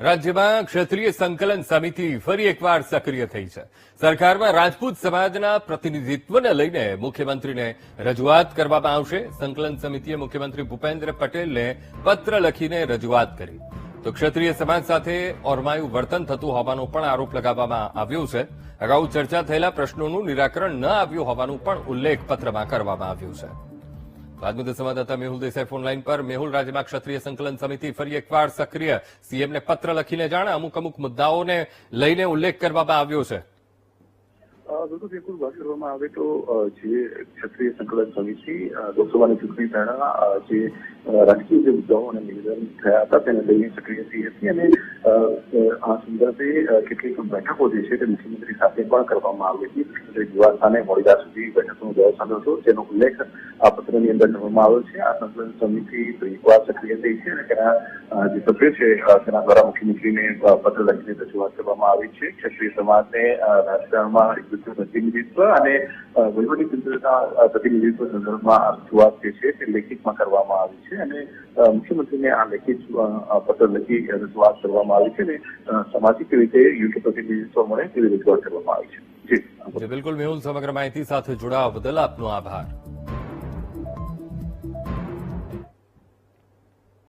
રાજ્યમાં ક્ષત્રિય સંકલન સમિતિ ફરી એકવાર સક્રિય થઈ છે. સરકારમાં રાજપૂત સમાજના પ્રતિનિધિત્વને લઈને મુખ્યમંત્રીને રજૂઆત કરવામાં આવશે. સંકલન સમિતિએ મુખ્યમંત્રી ભૂપેન્દ્ર પટેલને પત્ર લખીને રજૂઆત કરી. તો ક્ષત્રિય સમાજ સાથે ઓરમાયું વર્તન થતું હોવાનો પણ આરોપ લગાવવામાં આવ્યો છે. અગાઉ ચર્ચા થયેલા પ્રશ્નોનું નિરાકરણ ન આવ્યું હોવાનું પણ ઉલ્લેખ પત્રમાં કરવામાં આવ્યો છે. રાજમુદ્દે સંવાદદાતા મેહુલ દેસાઈ ફોનલાઈન પર. મેહુલ, રાજ્યમાં ક્ષત્રિય સંકલન સમિતિ ફરી એકવાર સક્રિય. સીએમને પત્ર લખીને જાણે અમુક અમુક મુદ્દાઓને લઈને ઉલ્લેખ કરવામાં આવ્યો છે. બિલકુલ બિલકુલ. વાત કરવામાં આવે તો જે ક્ષત્રિય સંકલન સમિતિ લોકસભાની ચૂંટણી પહેલા જે રાજકીય જે મુદ્દાઓ અને નિવેદન થયા હતા, તેને લઈને સક્રિય થઈ હતી અને આ સંદર્ભે કેટલીક બેઠકો જે છે તે મુખ્યમંત્રી સાથે પણ કરવામાં આવી હતી. મુખ્યમંત્રી યુવા મોડી રાત સુધી બેઠકનો ચાલ્યો હતો. જેનો ઉલ્લેખ આ પત્રની અંદર કરવામાં આવ્યો છે. આ સંકલન સમિતિ એકવાર સક્રિય થઈ છે અને તેના જે સભ્યો છે તેના દ્વારા મુખ્યમંત્રીને પત્ર લખીને રજૂઆત કરવામાં આવી છે. ક્ષત્રિય સમાજને રાજકારણમાં એક વિદ્યુત પ્રતિનિધિત્વ અને વહીવટી પ્રતિનિધિત્વ સંદર્ભમાં આ રજૂઆત જે છે તે લેખિતમાં કરવામાં આવી છે અને મુખ્યમંત્રીને આ લેખિત પત્ર લખી રજૂઆત કરવામાં આવી છે અને સામાજિક રીતે યોગ્ય પ્રતિનિધિત્વ મળે તેવી રજૂઆત કરવામાં આવી છે. જી, બિલકુલ. મેહુલ, સમગ્ર માહિતી સાથે જોડાવા બદલ આપનો આભાર.